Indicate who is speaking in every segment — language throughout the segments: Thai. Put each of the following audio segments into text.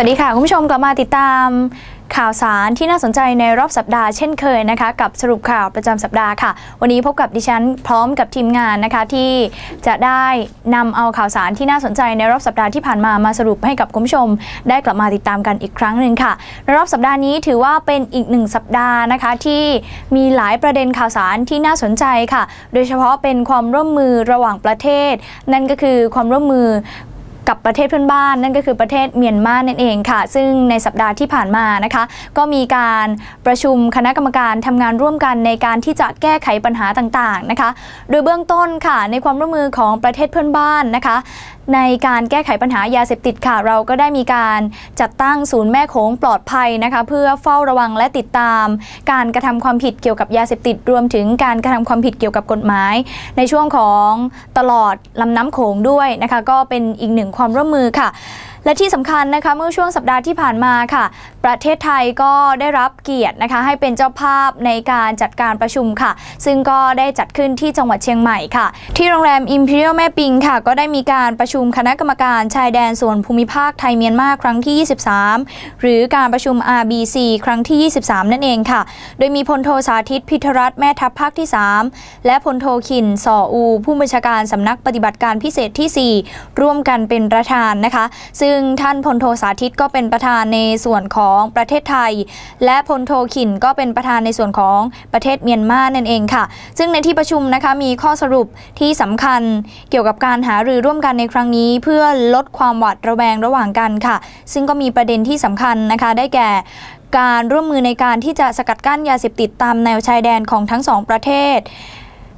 Speaker 1: วัสดีค่ะคุณผู้ชมกลับมาติดตามข่าวสารที่น่าสนใจในรอบสัปดาห์เช่นเคยนะคะ กับสรุปข่าวประจำสัปดาห์ค่ะ วันนี้พบกับดิฉันพร้อมกับทีมงานนะคะที่จะได้นำเอาข่าวสารที่น่าสนใจในรอบสัปดาห์ที่ผ่านมามาสรุปให้กับคุณผู้ชม ได้กลับมาติดตามกันอีกครั้งหนึ่งค่ะในรอบสัปดาห์นี้ถือว่าเป็นอีกหนึ่งสัปดาห์นะคะที่มีหลายประเด็นข่าวสารที่น่าสนใจค่ะ โดยเฉพาะเป็นความร่วมมือระหว่างประเทศ นั่นก็คือความร่วมมือ กับประเทศเพื่อนบ้าน นั่นก็คือประเทศเมียนมานั่นเองค่ะ ซึ่งในสัปดาห์ที่ผ่านมานะคะ ก็มีการประชุมคณะกรรมการทำงานร่วมกันในการที่จะแก้ไขปัญหาต่างๆนะคะ โดยเบื้องต้นค่ะในความร่วมมือของประเทศเพื่อนบ้านนะคะ ในการแก้ไขปัญหายาเสพติดค่ะ เราก็ได้มีการจัดตั้งศูนย์แม่โขงปลอดภัยนะคะ เพื่อเฝ้าระวังและติดตาม การกระทำความผิดเกี่ยวกับยาเสพติดรวมถึงการกระทำความผิดเกี่ยวกับกฎหมาย ในช่วงของตลอดลำน้ำโขงด้วยนะคะ ก็เป็นอีกหนึ่งความร่วมมือค่ะและที่สำคัญนะคะเมื่อช่วงสัปดาห์ที่ผ่านมาค่ะประเทศไทยก็ได้รับเกียรตินะคะให้เป็นเจ้าภาพในการจัดการประชุมค่ะ ซึ่งก็ได้จัดขึ้นที่จังหวัดเชียงใหม่ค่ะ ที่โรงแรม Imperial แม่ปิงค่ะ ก็ได้มีการประชุมคณะกรรมการชายแดนส่วนภูมิภาคไทยเมียนมาครั้งที่ 23 หรือการประชุม RBC ครั้งที่ 23 นั่นเองค่ะ โดยมีพลโทสาธิตพิทรัตน์แม่ทัพภาคที่ 3 และพลโทขินสออู ผู้บัญชาการสำนักปฏิบัติการพิเศษที่ 4 ร่วมกันเป็นประธานนะคะ ซึ่งท่านพลโทสาธิตก็เป็นประธานในส่วนของประเทศไทย และพลโทขินก็เป็นประธานในส่วนของประเทศเมียนมานั่นเองค่ะ ซึ่งในที่ประชุมนะคะมีข้อสรุปที่สำคัญเกี่ยวกับการหารือร่วมกันในครั้งนี้ เพื่อลดความหวาดระแวงระหว่างกันค่ะ ซึ่งก็มีประเด็นที่สำคัญนะคะได้แก่การร่วมมือในการที่จะสกัดกั้นยาเสพติดตามแนวชายแดนของทั้งสองประเทศ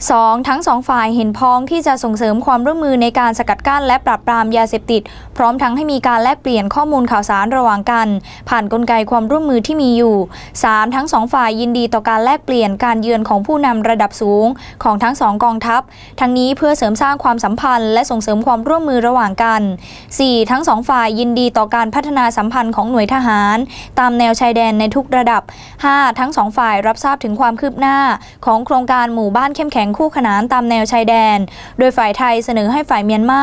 Speaker 1: 2. ทั้งสองฝ่ายเห็นพ้องที่จะส่งเสริมความร่วมมือในการสกัดกั้นและปราบปรามยาเสพติด พร้อมทั้งให้มีการแลกเปลี่ยนข้อมูลข่าวสารระหว่างกัน ผ่านนกลไกความร่วมมือที่มีอยู่ 3. ทั้งสองฝ่ายยินดีต่อการแลกเปลี่ยนการเยือนของผู้นำระดับสูงของทั้งสองกองทัพ ทั้งนี้เพื่อเสริมสร้างความสัมพันธ์ และส่งเสริมความร่วมมือระหว่างกัน 4. ทั้งสองฝ่ายยินดีต่อการพัฒนาสัมพันธ์ของหน่วยทหาร ตามแนวชายแดนในทุกระดับ 5. ทั้งสองฝ่ายรับทราบถึงความคืบหน้า ของโครงการหมู่บ้านเข้มแข็งคู่ขนานตามแนวชายแดน โดยฝ่ายไทยเสนอให้ฝ่ายเมียนมา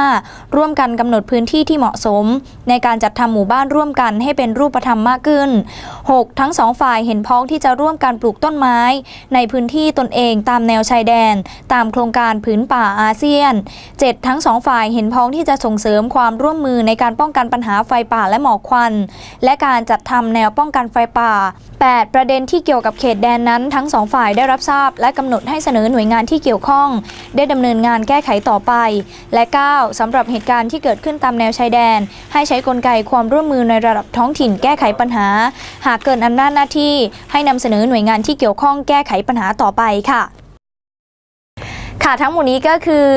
Speaker 1: ร่วมกันกำหนดพื้นที่ที่เหมาะสม ในการจัดทำหมู่บ้านร่วมกันให้เป็นรูปธรรมมากขึ้น 6. ทั้งสองฝ่ายเห็นพ้องที่จะร่วมกันปลูกต้นไม้ ในพื้นที่ตนเองตามแนวชายแดน ตามโครงการผืนป่าอาเซียน 7. ทั้งสองฝ่ายเห็นพ้องที่จะส่งเสริมความร่วมมือในการป้องกันปัญหาไฟป่าและหมอกควัน และการจัดทำแนวป้องกันไฟป่า 8. ประเด็นที่เกี่ยวกับเขตแดนนั้นทั้งสองฝ่ายได้รับทราบ และกำหนดให้เสนอหน่วยงานที่เกี่ยวข้อง ได้ดำเนินงานแก้ไขต่อไป และ 9. สำหรับเหตุการณ์ที่เกิดขึ้นตามแนวชายแดน ให้ใช้กลไกความร่วมมือในระดับท้องถิ่นแก้ไขปัญหา หากเกินอำนาจหน้าที่ ให้นำเสนอหน่วยงานที่เกี่ยวข้องแก้ไขปัญหาต่อไปค่ะ ค่ะทั้งหมดนี้ก็คือ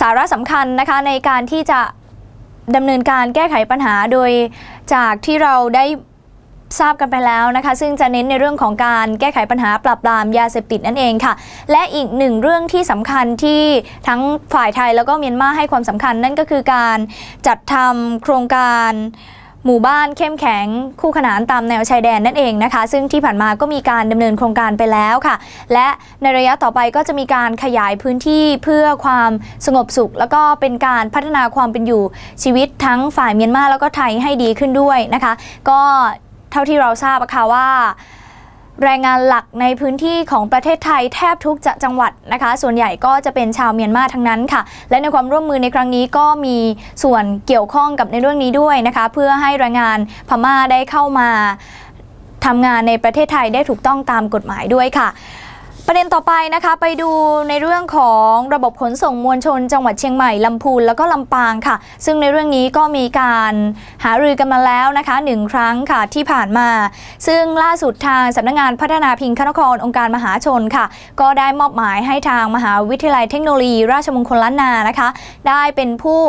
Speaker 1: สาระสำคัญนะคะในการที่จะดำเนินการแก้ไขปัญหาโดยจากที่เราได้ ทราบกันไปแล้วนะคะ ซึ่งจะเน้นในเรื่องของการแก้ไขปัญหาปราบปรามยาเสพติดนั่นเองค่ะ และอีกหนึ่งเรื่องที่สำคัญที่ทั้งฝ่ายไทยแล้วก็เมียนมาให้ความสำคัญนั่นก็คือการจัดทำโครงการหมู่บ้านเข้มแข็งคู่ขนานตามแนวชายแดนนั่นเองนะคะ ซึ่งที่ผ่านมาก็มีการดำเนินโครงการไปแล้วค่ะ และในระยะต่อไปก็จะมีการขยายพื้นที่เพื่อความสงบสุข แล้วก็เป็นการพัฒนาความเป็นอยู่ชีวิตทั้งฝ่ายเมียนมาแล้วก็ไทยให้ดีขึ้นด้วยนะคะ ก็ เท่าที่เราทราบค่ะว่าแรงงานหลักในพื้นที่ของประเทศไทยแทบทุกจังหวัดนะคะ ส่วนใหญ่ก็จะเป็นชาวเมียนมาทั้งนั้นค่ะ และในความร่วมมือในครั้งนี้ก็มีส่วนเกี่ยวข้องกับในเรื่องนี้ด้วยนะคะ เพื่อให้แรงงานพม่าได้เข้ามาทำงานในประเทศไทยได้ถูกต้องตามกฎหมายด้วยค่ะ ประเด็นต่อไปนะคะไปดูในเรื่องของระบบขนส่งมวลชน จังหวัดเชียงใหม่ลำพูนแล้วก็ลำปางค่ะ ซึ่งในเรื่องนี้ก็มีการหารือกันมาแล้วนะคะหนึ่งครั้งค่ะที่ผ่านมา ซึ่งล่าสุดทางสำนักงานพัฒนาพิงคณครองค์การมหาชนค่ะ ก็ได้มอบหมายให้ทางมหาวิทยาลัยเทคโนโลยี ราชมงคลล้านนานะคะ ได้เป็นผู้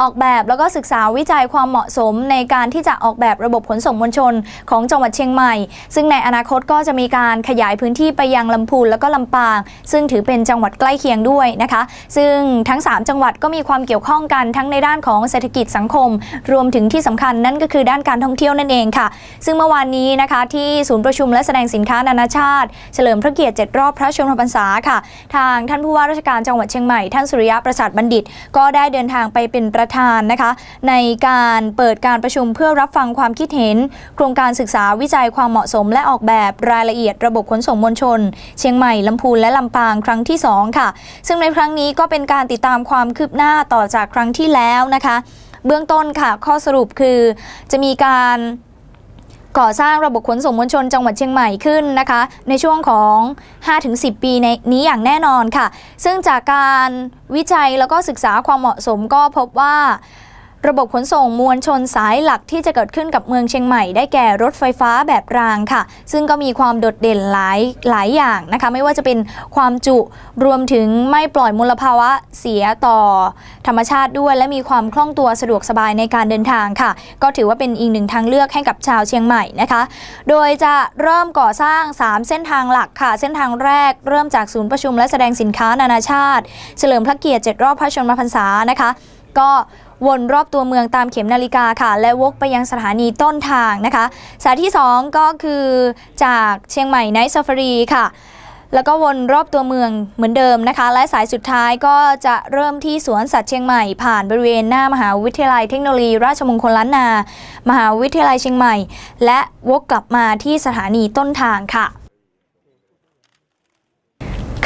Speaker 1: ออกแบบแล้วก็ศึกษาวิจัยความเหมาะสมในการที่จะออกแบบระบบขนส่งมวลชนของจังหวัดเชียงใหม่ ซึ่งในอนาคตก็จะมีการขยายพื้นที่ไปยังลำพูนแล้วก็ก็ลำปาง ซึ่งถือเป็นจังหวัดใกล้เคียงด้วยนะคะ ซึ่งทั้ง 3 จังหวัดก็มีความเกี่ยวข้องกันทั้งในด้านของเศรษฐกิจสังคม รวมถึงที่สำคัญนั่นก็คือด้านการท่องเที่ยวนั่นเองค่ะ ซึ่งเมื่อวานนี้นะคะที่ศูนย์ประชุมและแสดงสินค้านานาชาติ เฉลิมพระเกียรติ 7 รอบพระชนมพรรษาค่ะ ทางท่านผู้ว่าราชการจังหวัดเชียงใหม่ท่านสุริยะประสาทบัณฑิต ก็ได้เดินทางไปเป็นประธานนะคะ ในการเปิดการประชุมเพื่อรับฟังความคิดเห็น โครงการศึกษาวิจัยความเหมาะสม และออกแบบรายละเอียดระบบขนส่งมวลชน เชียงใหม่ลำพูนและลำปางครั้งที่ 2 ค่ะ ซึ่งในครั้งนี้ก็เป็นการติดตามความคืบหน้าต่อจากครั้งที่แล้วนะคะ เบื้องต้นค่ะ ข้อสรุปคือจะมีการก่อสร้างระบบขนส่งมวลชนจังหวัดเชียงใหม่ขึ้นนะคะ ในช่วงของ 5-10 ปีในนี้อย่างแน่นอนค่ะ ซึ่งจากการวิจัยแล้วก็ศึกษาความเหมาะสมก็พบว่า ระบบขนส่งมวลชนสายหลักที่จะเกิดขึ้นกับเมืองเชียงใหม่ได้แก่รถไฟฟ้าแบบรางค่ะ ซึ่งก็มีความโดดเด่นหลายหลายอย่างนะคะ ไม่ว่าจะเป็นความจุรวมถึงไม่ปล่อยมลภาวะเสียต่อ ธรรมชาติด้วย และมีความคล่องตัวสะดวกสบายในการเดินทางค่ะ ก็ถือว่าเป็นอีกหนึ่งทางเลือกให้กับชาวเชียงใหม่นะคะ โดยจะเริ่มก่อสร้าง 3 เส้นทางหลักค่ะ เส้นทางแรกเริ่มจากศูนย์ประชุมและแสดงสินค้านานาชาติ เฉลิมพระเกียรติ7รอบพระชนมพรรษานะคะ ก็ วนรอบตัวเมืองตามเข็มนาฬิกาค่ะ และวกไปยังสถานีต้นทางนะคะ สายที่ 2 ก็คือจากเชียงใหม่ไนท์ซ f ฟ r รีค่ะ แล้วก็วนรอบตัวเมืองเหมือนเดิมนะคะ และสายสุดท้ายก็จะเริ่มที่สวนสัตว์เชียงใหม่ผ่านบริเวณหน้ามหาวิทยาลัยเทคโนโลยีราชมงคลล้านนา มหาวิทยาลัยเชียงใหม่ และวกกลับมาที่สถานีต้นทางค่ะ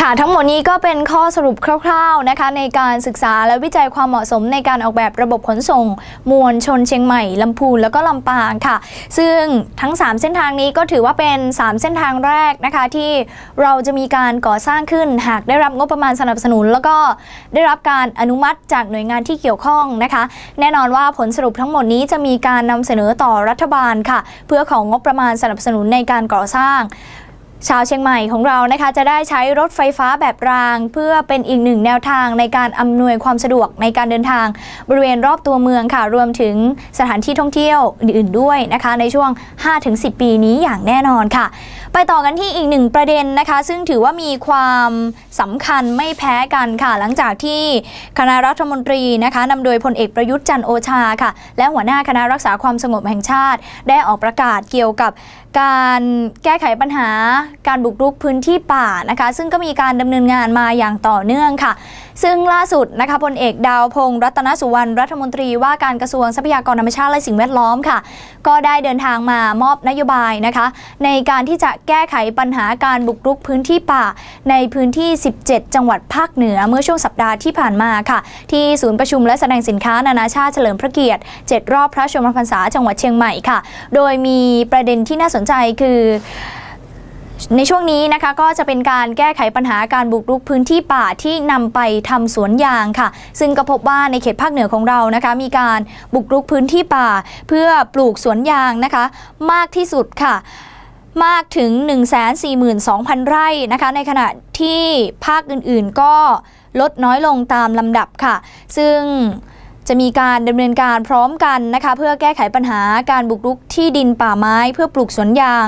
Speaker 1: ค่ะทั้งหมดนี้ก็เป็นข้อสรุปคร่าวๆนะคะ ในการศึกษาและวิจัยความเหมาะสมในการออกแบบระบบขนส่ง มวลชนเชียงใหม่ลำพูนแล้วก็ลำปางค่ะ ซึ่งทั้ง 3 เส้นทางนี้ก็ถือว่าเป็น 3 เส้นทางแรกนะคะ ที่เราจะมีการก่อสร้างขึ้นหากได้รับงบประมาณสนับสนุน แล้วก็ได้รับการอนุมัติจากหน่วยงานที่เกี่ยวข้องนะคะ แน่นอนว่าผลสรุปทั้งหมดนี้จะมีการนำเสนอต่อรัฐบาลค่ะ เพื่อของงบประมาณสนับสนุนในการก่อสร้าง ชาวเชียงใหม่ของเรานะคะจะได้ใช้รถไฟฟ้าแบบราง เพื่อเป็นอีกหนึ่งแนวทางในการอำนวยความสะดวกในการเดินทาง บริเวณรอบตัวเมืองค่ะ รวมถึงสถานที่ท่องเที่ยวอื่นๆด้วยนะคะ ในช่วง 5-10 ปีนี้อย่างแน่นอนค่ะ ไปต่อกันที่อีกหนึ่งประเด็นนะคะ ซึ่งถือว่ามีความสำคัญไม่แพ้กันค่ะ หลังจากที่คณะรัฐมนตรีนะคะนำโดยพลเอกประยุทธ์จันโอชาค่ะ และหัวหน้าคณะรักษาความสงบแห่งชาติ ได้ออกประกาศเกี่ยวกับการแก้ไขปัญหาการบุกรุกพื้นที่ป่านะคะ ซึ่งก็มีการดำเนินงานมาอย่างต่อเนื่องค่ะ ซึ่งล่าสุดนะคะพลเอกดาวพงศ์รัตนสุวรรณรัฐมนตรีว่าการกระทรวงทรัพยากรธรรมชาติและสิ่งแวดล้อมค่ะ ก็ได้เดินทางมามอบนโยบายนะคะ ในการที่จะแก้ไขปัญหาการบุกรุกพื้นที่ป่า ในพื้นที่ 17 จังหวัดภาคเหนือเมื่อช่วงสัปดาห์ที่ผ่านมาค่ะ ที่ศูนย์ประชุมและแสดงสินค้านานาชาติเฉลิมพระเกียรติ 7 รอบพระชนมพรรษาจังหวัดเชียงใหม่ค่ะ โดยมีประเด็นที่น่าสนใจคือ ในช่วงนี้นะคะก็จะเป็นการแก้ไขปัญหาการบุกรุกพื้นที่ป่าที่นำไปทำสวนยางค่ะ ซึ่งก็พบว่าในเขตภาคเหนือของเรานะคะมีการบุกรุกพื้นที่ป่า เพื่อปลูกสวนยางนะคะ มากที่สุดค่ะมากถึง 142,000 ไร่นะคะ ในขณะที่ภาคอื่นๆก็ลดน้อยลงตามลำดับค่ะ ซึ่งจะมีการดำเนินการพร้อมกันนะคะ เพื่อแก้ไขปัญหาการบุกรุกที่ดินป่าไม้เพื่อปลูกสวนยาง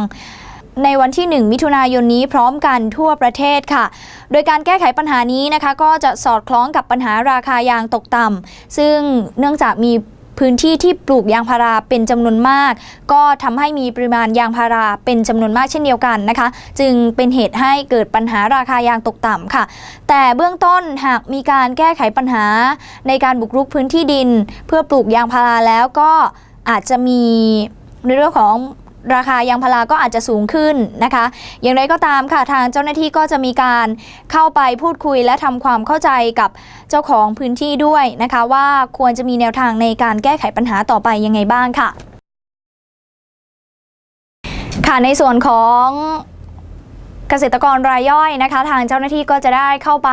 Speaker 1: ในวันที่ 1 มิถุนายนนี้พร้อมกันทั่วประเทศค่ะ โดยการแก้ไขปัญหานี้นะคะ ก็จะสอดคล้องกับปัญหาราคายางตกต่ำซึ่งเนื่องจากมีพื้นที่ที่ปลูกยางพาราเป็นจำนวนมาก ก็ทำให้มีปริมาณยางพาราเป็นจำนวนมากเช่นเดียวกันนะคะ จึงเป็นเหตุให้เกิดปัญหาราคายางตกต่ำค่ะ แต่เบื้องต้นหากมีการแก้ไขปัญหาในการบุกรุกพื้นที่ดิน เพื่อปลูกยางพาราแล้วก็อาจจะมีในเรื่องของ ราคายางพาราก็อาจจะสูงขึ้นนะคะ อย่างไรก็ตามค่ะทางเจ้าหน้าที่ก็จะมีการเข้าไปพูดคุยและทำความเข้าใจกับเจ้าของพื้นที่ด้วยนะคะ ว่าควรจะมีแนวทางในการแก้ไขปัญหาต่อไปยังไงบ้างค่ะ ค่ะในส่วนของ เกษตรกรรายย่อยนะคะ ทางเจ้าหน้าที่ก็จะได้เข้าไป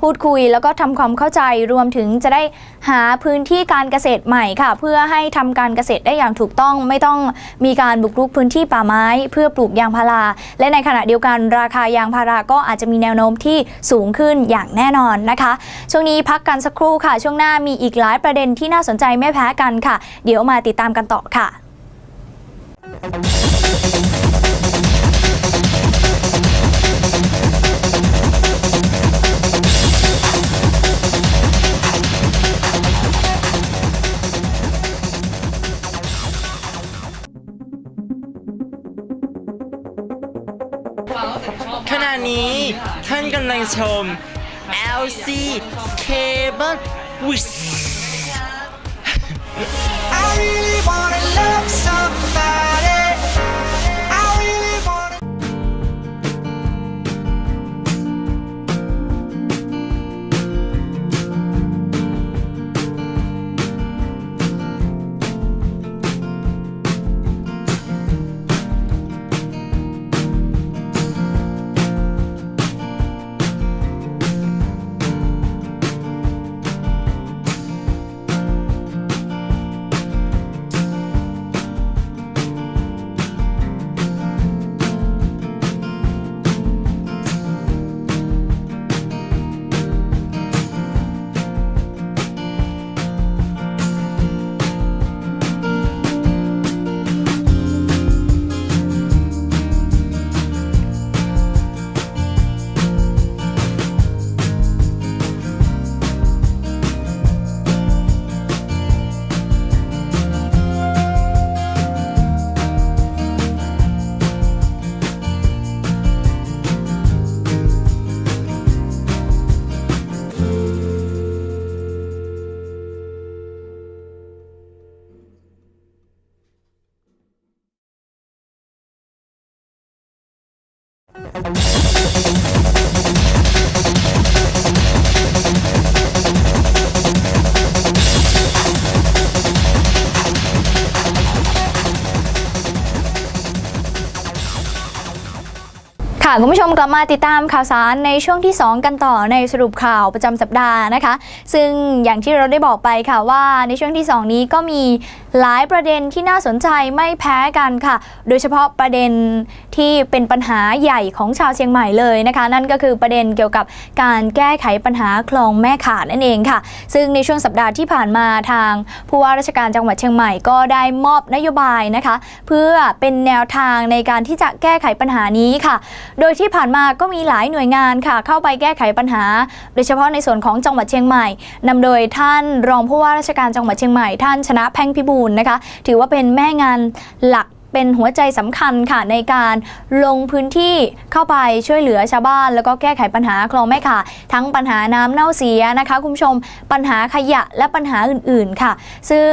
Speaker 1: พูดคุย แล้วก็ทำความเข้าใจรวมถึงจะได้หาพื้นที่การเกษตรใหม่ค่ะ เพื่อให้ทำการเกษตรได้อย่างถูกต้อง ไม่ต้องมีการบุกรุกพื้นที่ป่าไม้ เพื่อปลูกยางพารา และในขณะเดียวกันราคายางพาราก็อาจจะมีแนวโน้มที่สูงขึ้นอย่างแน่นอนนะคะ ช่วงนี้พักกันสักครู่ค่ะ ช่วงหน้ามีอีกหลายประเด็นที่น่าสนใจไม่แพ้กันค่ะ เดี๋ยวมาติดตามกันต่อค่ะ
Speaker 2: กำลังชม LC Cable Wiz
Speaker 1: ค่ะคุณผู้ชมกลับมาติดตามข่าวสารในช่วงที่ 2 กันต่อในสรุปข่าวประจำสัปดาห์นะคะ ซึ่งอย่างที่เราได้บอกไปค่ะว่าในช่วงที่ 2 นี้ก็มีหลายประเด็นที่น่าสนใจไม่แพ้กันค่ะ โดยเฉพาะประเด็นที่เป็นปัญหาใหญ่ของชาวเชียงใหม่เลยนะคะ นั่นก็คือประเด็นเกี่ยวกับการแก้ไขปัญหาคลองแม่ขาดนั่นเองค่ะ ซึ่งในช่วงสัปดาห์ที่ผ่านมาทางผู้ว่าราชการจังหวัดเชียงใหม่ก็ได้มอบนโยบายนะคะ เพื่อเป็นแนวทางในการที่จะแก้ไขปัญหานี้ค่ะ โดยที่ผ่านมาก็มีหลายหน่วยงานค่ะ เข้าไปแก้ไขปัญหา โดยเฉพาะในส่วนของจังหวัดเชียงใหม่นำโดยท่านรองผู้ว่าราชการจังหวัดเชียงใหม่ท่านชนะแพ่งพิบูลนะคะ ถือว่าเป็นแม่งานหลักเป็นหัวใจสำคัญค่ะในการลงพื้นที่เข้าไปช่วยเหลือชาวบ้าน แล้วก็แก้ไขปัญหาคลองแม่ค่ะ ทั้งปัญหาน้ำเน่าเสียนะคะ คุณผู้ชมปัญหาขยะและปัญหาอื่น ๆ ค่ะ ซึ่ง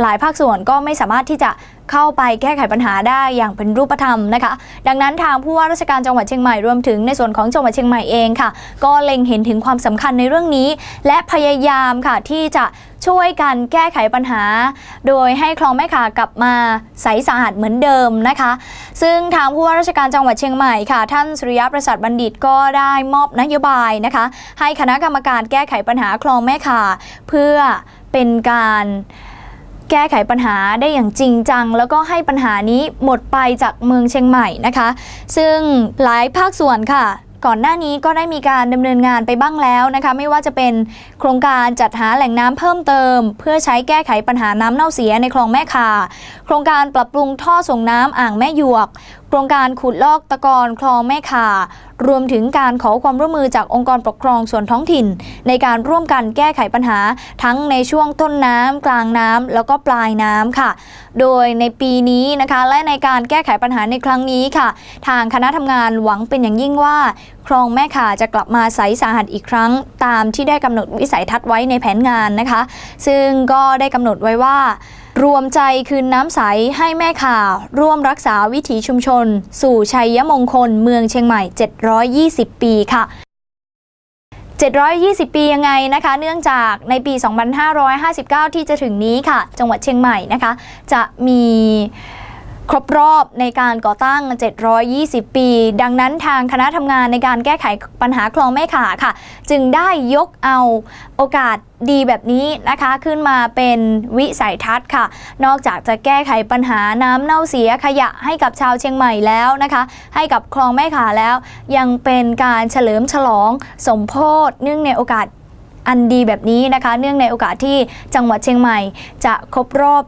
Speaker 1: หลายภาคส่วนก็ไม่สามารถที่จะ เข้าไปแก้ไขปัญหาได้อย่างเป็นรูปธรรมนะคะ ดังนั้นทางผู้ว่าราชการจังหวัดเชียงใหม่รวมถึงในส่วนของจังหวัดเชียงใหม่เองค่ะ ก็เล็งเห็นถึงความสำคัญในเรื่องนี้ และพยายามค่ะที่จะช่วยกันแก้ไขปัญหา โดยให้คลองแม่ขากลับมาใสสะอาดเหมือนเดิมนะคะ ซึ่งทางผู้ว่าราชการจังหวัดเชียงใหม่ค่ะ ท่านสุริยะประสาทบัณฑิตก็ได้มอบนโยบายนะคะ ให้คณะกรรมการแก้ไขปัญหาคลองแม่ขาเพื่อเป็นการ แก้ไขปัญหาได้อย่างจริงจัง แล้วก็ให้ปัญหานี้หมดไปจากเมืองเชียงใหม่นะคะ ซึ่งหลายภาคส่วนค่ะก่อนหน้านี้ก็ได้มีการดำเนินงานไปบ้างแล้วนะคะ ไม่ว่าจะเป็นโครงการจัดหาแหล่งน้ำเพิ่มเติม เพื่อใช้แก้ไขปัญหาน้ำเน่าเสียในคลองแม่คา โครงการปรับปรุงท่อส่งน้ำอ่างแม่หยวก รงการขุดลอกตะกอนคลองแม่คารวมถึงการขอความร่วมมือจากองค์กรปกครองส่วนท้องถิ่น ในการร่วมกันแก้ไขปัญหา ทั้งในช่วงต้นน้ำกลางน้ำแล้วก็ปลายน้ำค่ะ โดยในปีนี้นะคะ และในการแก้ไขปัญหาในครั้งนี้ค่ะ ทางคณะทำงานหวังเป็นอย่างยิ่งว่า คลองแม่ขาจะกลับมาใสสาหัสอีกครั้ง ตามที่ได้กำหนดวิสัยทัศน์ไว้ในแผนงานนะคะ ซึ่งก็ได้กำหนดไว้ว่า รวมใจคืนน้ำใสให้แม่ข่า ร่วมรักษาวิถีชุมชน สู่ชัยมงคลเมืองเชียงใหม่ 720 ปีค่ะ 720 ปียังไงนะคะ เนื่องจากในปี 2559 ที่จะถึงนี้ค่ะ จังหวัดเชียงใหม่นะคะ จะมี ครบรอบในการก่อตั้ง 720 ปี ดังนั้นทางคณะทำงานในการแก้ไขปัญหาคลองแม่ขาค่ะ จึงได้ยกเอาโอกาสดีแบบนี้นะคะขึ้นมาเป็นวิสัยทัศน์ค่ะ นอกจากจะแก้ไขปัญหาน้ำเน่าเสียขยะให้กับชาวเชียงใหม่แล้วนะคะ ให้กับคลองแม่ขาแล้ว ยังเป็นการเฉลิมฉลองสมโพธิเนื่องในโอกาส อันดีแบบนี้นะคะ เนื่องในโอกาสที่จังหวัดเชียงใหม่ จะครบรอบ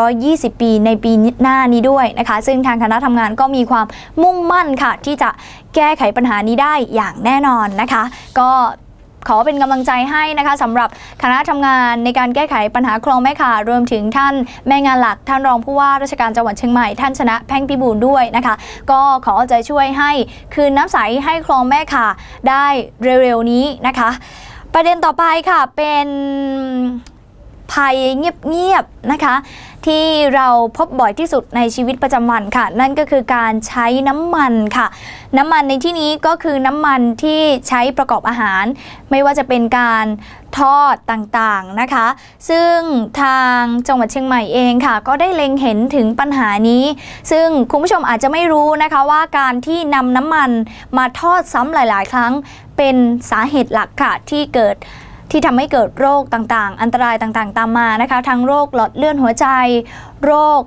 Speaker 1: 720 ปีในปีหน้านี้ด้วยนะคะ ซึ่งทางคณะทำงานก็มีความมุ่งมั่นค่ะ ที่จะแก้ไขปัญหานี้ได้อย่างแน่นอนนะคะ ก็ขอเป็นกำลังใจให้นะคะสำหรับคณะทำงานในการแก้ไขปัญหาคลองแม่ข่ารวมถึงท่านแม่งานหลักท่านรองผู้ว่าราชการจังหวัดเชียงใหม่ท่านชนะแพ่งพิบูลด้วยนะคะ ก็ขอใจช่วยให้คืนน้ำใสให้คลองแม่ข่าได้เร็วๆนี้นะคะ ประเด็นต่อไปค่ะเป็นภัยเงียบๆนะคะ ที่เราพบบ่อยที่สุดในชีวิตประจำวันค่ะ นั่นก็คือการใช้น้ำมันค่ะ น้ำมันในที่นี้ก็คือน้ำมันที่ใช้ประกอบอาหาร ไม่ว่าจะเป็นการทอดต่างๆนะคะ ซึ่งทางจังหวัดเชียงใหม่เองค่ะ ก็ได้เล็งเห็นถึงปัญหานี้ ซึ่งคุณผู้ชมอาจจะไม่รู้นะคะว่าการที่นำน้ำมันมาทอดซ้ำหลาย ๆ ครั้งเป็นสาเหตุหลักค่ะที่เกิด ที่ทำให้เกิดโรคต่างๆ อันตรายต่างๆ ตามมานะคะ ทั้งโรคหลอดเลือดหัวใจ โรค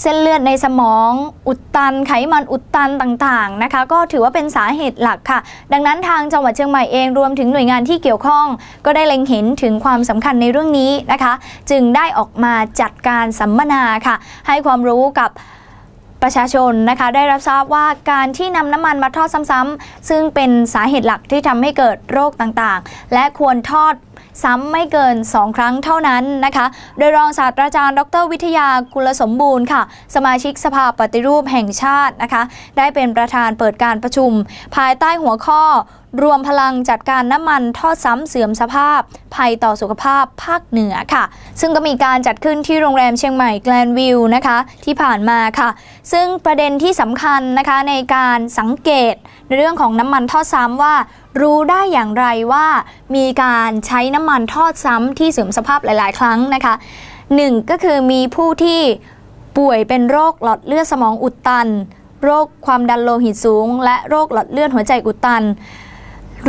Speaker 1: เส้นเลือดในสมองอุดตันไขมันอุดตันต่างๆนะคะ ก็ถือว่าเป็นสาเหตุหลักค่ะ ดังนั้นทางจังหวัดเชียงใหม่เองรวมถึงหน่วยงานที่เกี่ยวข้อง ก็ได้เล็งเห็นถึงความสำคัญในเรื่องนี้นะคะ จึงได้ออกมาจัดการสัมมนาค่ะ ให้ความรู้กับ ประชาชนนะคะได้รับทราบว่าการที่นำน้ำมันมาทอดซ้ำๆซึ่งเป็นสาเหตุหลักที่ทำให้เกิดโรคต่างๆ และควรทอดซ้ำไม่เกิน 2 ครั้งเท่านั้นนะคะ โดยรองศาสตราจารย์ ดร วิทยากุลสมบูรณ์ค่ะ สมาชิกสภาปฏิรูปแห่งชาตินะคะ ได้เป็นประธานเปิดการประชุม ภายใต้หัวข้อ รวมพลังจัดการน้ำมันทอดซ้ำเสื่อมสภาพ ภัยต่อสุขภาพภาคเหนือค่ะ ซึ่งก็มีการจัดขึ้นที่โรงแรมเชียงใหม่แกลนวิวนะคะที่ผ่านมาค่ะ ซึ่งประเด็นที่สำคัญนะคะในการสังเกตในเรื่องของน้ำมันทอดซ้ำว่ารู้ได้อย่างไรว่ามีการใช้น้ำมันทอดซ้ำที่เสื่อมสภาพหลาย ๆ ครั้งนะคะหนึ่งก็คือมีผู้ที่ป่วยเป็นโรคหลอดเลือดสมองอุดตัน โรคความดันโลหิตสูง และโรคหลอดเลือดหัวใจอุดตัน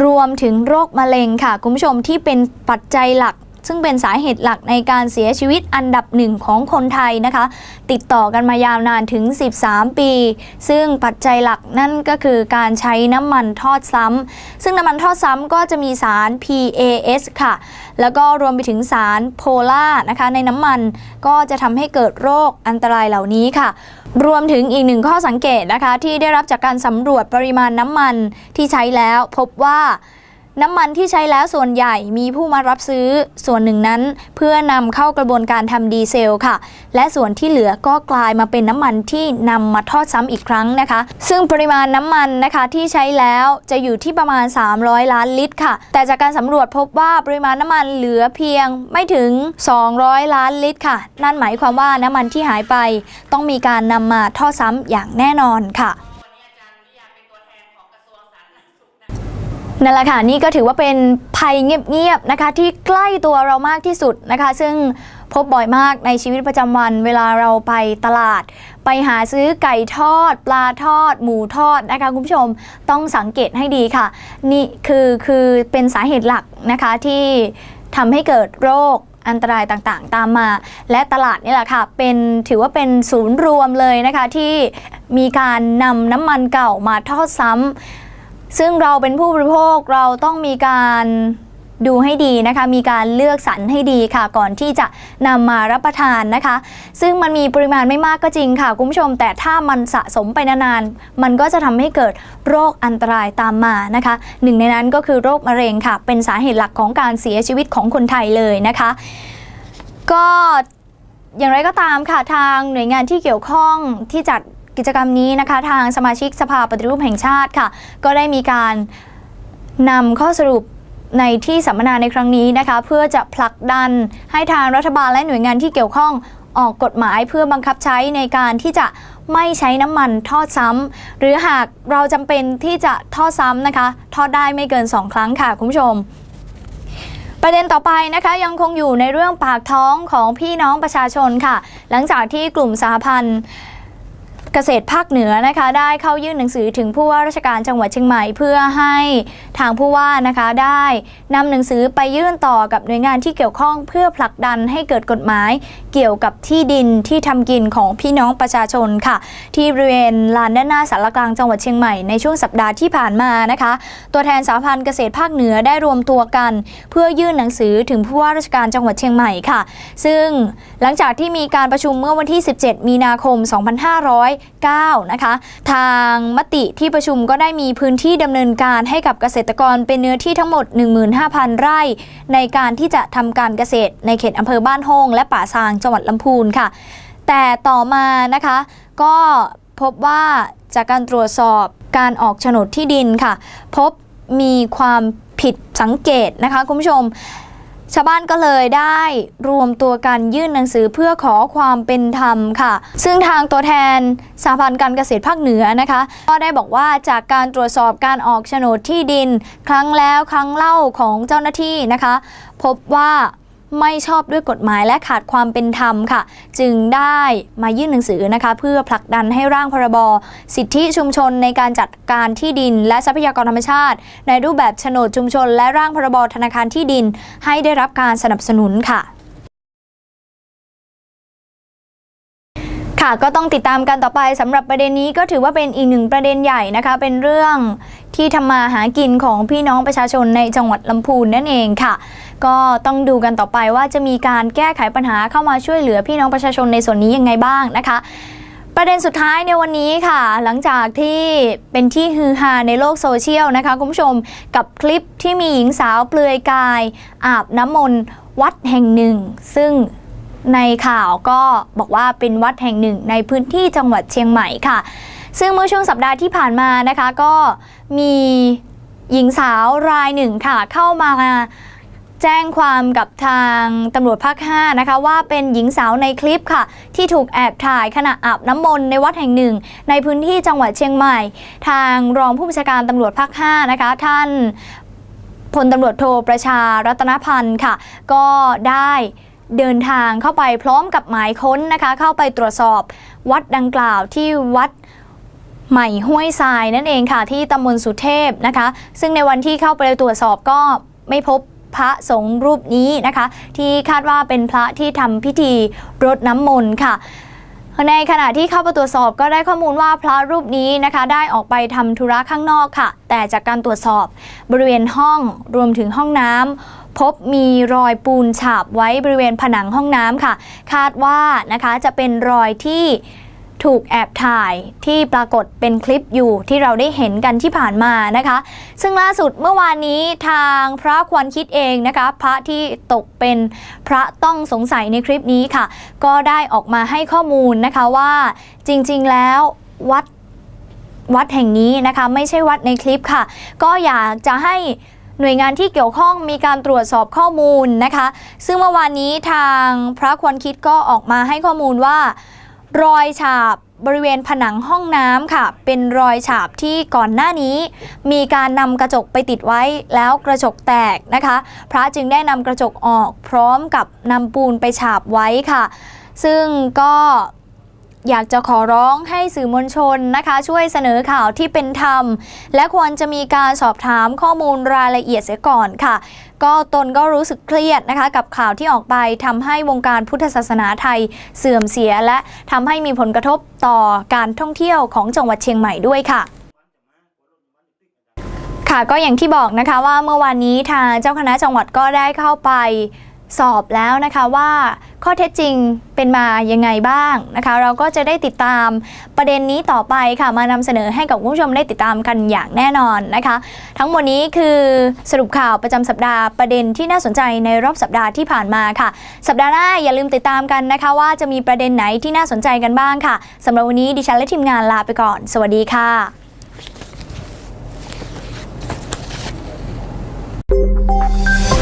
Speaker 1: รวมถึงโรคมะเร็งค่ะ คุณผู้ชมที่เป็นปัจจัยหลัก ซึ่งเป็นสาเหตุหลักในการเสียชีวิตอันดับหนึ่งของคนไทยนะคะ ติดต่อกันมายาวนานถึง 13 ปี ซึ่งปัจจัยหลักนั่นก็คือการใช้น้ำมันทอดซ้ำซึ่งน้ำมันทอดซ้ำก็จะมีสาร PAS ค่ะ แล้วก็รวมไปถึงสารโพล่านะคะในน้ำมันก็จะทำให้เกิดโรคอันตรายเหล่านี้ค่ะ รวมถึงอีกหนึ่งข้อสังเกตนะคะ ที่ได้รับจากการสำรวจปริมาณน้ำมันที่ใช้แล้วพบว่า น้ำมันที่ใช้แล้วส่วนใหญ่มีผู้มารับซื้อ ส่วนหนึ่งนั้น เพื่อนำเข้ากระบวนการทำดีเซลค่ะ และส่วนที่เหลือก็กลายมาเป็นน้ำมันที่นำมาทอดซ้ำอีกครั้งนะคะ ซึ่งปริมาณน้ำมันนะคะที่ใช้แล้วจะอยู่ที่ประมาณ 300 ล้านลิตรค่ะ แต่จากการสำรวจพบว่าปริมาณน้ำมันเหลือเพียงไม่ถึง 200 ล้านลิตรค่ะ นั่นหมายความว่าน้ำมันที่หายไป ต้องมีการนำมาทอดซ้ำอย่างแน่นอนค่ะ นั่นแหละค่ะนี่ก็ถือว่าเป็นภัยเงียบๆนะคะ ที่ใกล้ตัวเรามากที่สุดนะคะ ซึ่งพบบ่อยมากในชีวิตประจำวัน เวลาเราไปตลาด ไปหาซื้อไก่ทอด ปลาทอด หมูทอดนะคะคุณผู้ชมต้องสังเกตให้ดีค่ะ นี่คือคือเป็นสาเหตุหลักนะคะที่ทำให้เกิดโรคอันตรายต่างๆ ตามมา และตลาดนี่แหละค่ะ เป็นถือว่าเป็นศูนย์รวมเลยนะคะที่มีการนำน้ำมันเก่ามาทอดซ้ำ ซึ่งเราเป็นผู้บริโภคเราต้องมีการดูให้ดีนะคะ มีการเลือกสรรให้ดีค่ะ ก่อนที่จะนำมารับประทานนะคะ ซึ่งมันมีปริมาณไม่มากก็จริงค่ะ คุณผู้ชม แต่ถ้ามันสะสมไปนานๆ มันก็จะทำให้เกิดโรคอันตรายตามมานะคะ หนึ่งในนั้นก็คือโรคมะเร็งค่ะ เป็นสาเหตุหลักของการเสียชีวิตของคนไทยเลยนะคะ ก็อย่างไรก็ตามค่ะทางหน่วยงานที่เกี่ยวข้องที่จัด กิจกรรมนี้นะคะ ทางสมาชิกสภาปฏิรูปแห่งชาติค่ะ ก็ได้มีการนำข้อสรุปในที่สัมมนาในครั้งนี้นะคะ เพื่อจะผลักดันให้ทางรัฐบาลและหน่วยงานที่เกี่ยวข้องออกกฎหมายเพื่อบังคับใช้ในการที่จะไม่ใช้น้ำมันทอดซ้ำหรือหากเราจำเป็นที่จะทอดซ้ำนะคะ ทอดได้ไม่เกิน 2 ครั้งค่ะ คุณผู้ชม ประเด็นต่อไปนะคะยังคงอยู่ในเรื่องปากท้องของพี่น้องประชาชนค่ะ หลังจากที่กลุ่มสหพันธ์ เกษตรภาคเหนือนะคะได้เข้ายื่นหนังสือถึงผู้ว่าราชการจังหวัดเชียงใหม่ เพื่อให้ทางผู้ว่านะคะได้นำหนังสือไปยื่นต่อกับหน่วยงานที่เกี่ยวข้องเพื่อผลักดันให้เกิดกฎหมายเกี่ยวกับที่ดินที่ทำกินของพี่น้องประชาชนค่ะ ที่บริเวณลานด้านหน้าสารกลางจังหวัดเชียงใหม่ในช่วงสัปดาห์ที่ผ่านมานะคะ ตัวแทนสาพันธ์เกษตรภาคเหนือได้รวมตัวกัน เพื่อยื่นหนังสือถึงผู้ว่าราชการจังหวัดเชียงใหม่ค่ะ ซึ่งหลังจากที่มีการประชุมเมื่อวันที่ 17 มีนาคม 2500 9นะคะ ทางมติที่ประชุมก็ได้มีพื้นที่ดำเนินการให้กับเกษตรกรเป็นเนื้อที่ทั้งหมด 15,000 ไร่ ในการที่จะทำการเกษตรในเขตอำเภอบ้านโฮงและป่าซางจังหวัดลำพูนค่ะ แต่ต่อมานะคะ ก็พบว่าจากการตรวจสอบการออกโฉนดที่ดินค่ะ พบมีความผิดสังเกตนะคะคุณผู้ชม ชาวบ้านก็เลยได้รวมตัวกันยื่นหนังสือเพื่อขอความเป็นธรรมค่ะ ซึ่งทางตัวแทนสหพันธ์การเกษตรภาคเหนือนะคะ ก็ได้บอกว่าจากการตรวจสอบการออกโฉนดที่ดิน ครั้งแล้วครั้งเล่าของเจ้าหน้าที่นะคะ พบว่า ไม่ชอบด้วยกฎหมายและขาดความเป็นธรรมค่ะ จึงได้มายื่นหนังสือนะคะ เพื่อผลักดันให้ร่างพรบสิทธิชุมชนในการจัดการที่ดิน และทรัพยากรธรรมชาติ ในรูปแบบโฉนดชุมชน และร่างพรบธนาคารที่ดิน ให้ได้รับการสนับสนุนค่ะค่ะก็ต้องติดตามกันต่อไปสำหรับประเด็นนี้ก็ถือว่าเป็นอีกหนึ่งประเด็นใหญ่นะคะ เป็นเรื่องที่ทำมาหากินของพี่น้องประชาชนในจังหวัดลำพูนนั่นเองค่ะ ก็ต้องดูกันต่อไปว่าจะมีการแก้ไขปัญหาเข้ามาช่วยเหลือพี่น้องประชาชนในส่วนนี้ยังไงบ้างนะคะประเด็นสุดท้ายในวันนี้ค่ะ หลังจากที่เป็นที่ฮือฮาในโลกโซเชียลนะคะ คุณผู้ชมกับคลิปที่มีหญิงสาวเปลือยกาย อาบน้ำมนต์วัดแห่งหนึ่ง ซึ่งในข่าวก็บอกว่าเป็นวัดแห่งหนึ่ง ในพื้นที่จังหวัดเชียงใหม่ค่ะ ซึ่งเมื่อช่วงสัปดาห์ที่ผ่านมานะคะ ก็มีหญิงสาวรายหนึ่งค่ะเข้ามา แจ้งความกับทางตำรวจภาค 5 นะคะ ว่าเป็นหญิงสาวในคลิปค่ะ ที่ถูกแอบถ่ายขณะอาบน้ำมนต์ในวัดแห่งหนึ่ง ในพื้นที่จังหวัดเชียงใหม่ ทางรองผู้บัญชาการตำรวจภาค 5 นะคะ ท่านพลตำรวจโทประชารัตนพันธ์ค่ะ ก็ได้เดินทางเข้าไปพร้อมกับหมายค้นนะคะ เข้าไปตรวจสอบวัดดังกล่าวที่วัดใหม่ห้วยทรายนั่นเองค่ะที่ตำบลสุเทพนะคะ ซึ่งในวันที่เข้าไปตรวจสอบก็ไม่พบ พระสงฆ์รูปนี้นะคะ ที่คาดว่าเป็นพระที่ทำพิธีรดน้ำมนต์ค่ะในขณะที่เข้าไปตรวจสอบก็ได้ข้อมูลว่าพระรูปนี้นะคะ ได้ออกไปทำธุระข้างนอกค่ะ แต่จากการตรวจสอบบริเวณห้องรวมถึงห้องน้ำพบมีรอยปูนฉาบไว้บริเวณผนังห้องน้ำค่ะ คาดว่านะคะจะเป็นรอยที่ ถูกแอบถ่ายที่ปรากฏเป็นคลิปอยู่ที่เราได้เห็นกันที่ผ่านมานะคะ ซึ่งล่าสุดเมื่อวานนี้ทางพระควรคิดเองนะคะ พระที่ตกเป็นพระต้องสงสัยในคลิปนี้ค่ะ ก็ได้ออกมาให้ข้อมูลนะคะว่าจริงๆแล้ววัดวัดแห่งนี้นะคะไม่ใช่วัดในคลิปค่ะ ก็อยากจะให้หน่วยงานที่เกี่ยวข้องมีการตรวจสอบข้อมูลนะคะ ซึ่งเมื่อวานนี้ทางพระควรคิดก็ออกมาให้ข้อมูลว่า รอยฉาบบริเวณผนังห้องน้ำค่ะ เป็นรอยฉาบที่ก่อนหน้านี้ มีการนำกระจกไปติดไว้แล้วกระจกแตกนะคะ พระจึงได้นำกระจกออกพร้อมกับนำปูนไปฉาบไว้ค่ะ ซึ่งก็อยากจะขอร้องให้สื่อมวลชนนะคะ ช่วยเสนอข่าวที่เป็นธรรม และควรจะมีการสอบถามข้อมูลรายละเอียดเสียก่อนค่ะ ก็ตนก็รู้สึกเครียดนะคะ กับข่าวที่ออกไปทำให้วงการพุทธศาสนาไทยเสื่อมเสีย และทำให้มีผลกระทบต่อการท่องเที่ยวของจังหวัดเชียงใหม่ด้วยค่ะค่ะก็อย่างที่บอกนะคะว่าเมื่อวานนี้ทางเจ้าคณะจังหวัดก็ได้เข้าไป สอบแล้วนะคะว่าข้อเท็จจริงเป็นมายังไงบ้างนะคะ เราก็จะได้ติดตามประเด็นนี้ต่อไปค่ะมานำเสนอให้กับคุณผู้ชมได้ติดตามกันอย่างแน่นอนนะคะ ทั้งหมดนี้คือสรุปข่าวประจำสัปดาห์ประเด็นที่น่าสนใจในรอบสัปดาห์ที่ผ่านมาค่ะ สัปดาห์หน้าอย่าลืมติดตามกันนะคะ ว่าจะมีประเด็นไหนที่น่าสนใจกันบ้างค่ะสำหรับวันนี้ดิฉันและทีมงานลาไปก่อน สวัสดีค่ะ
Speaker 3: Thank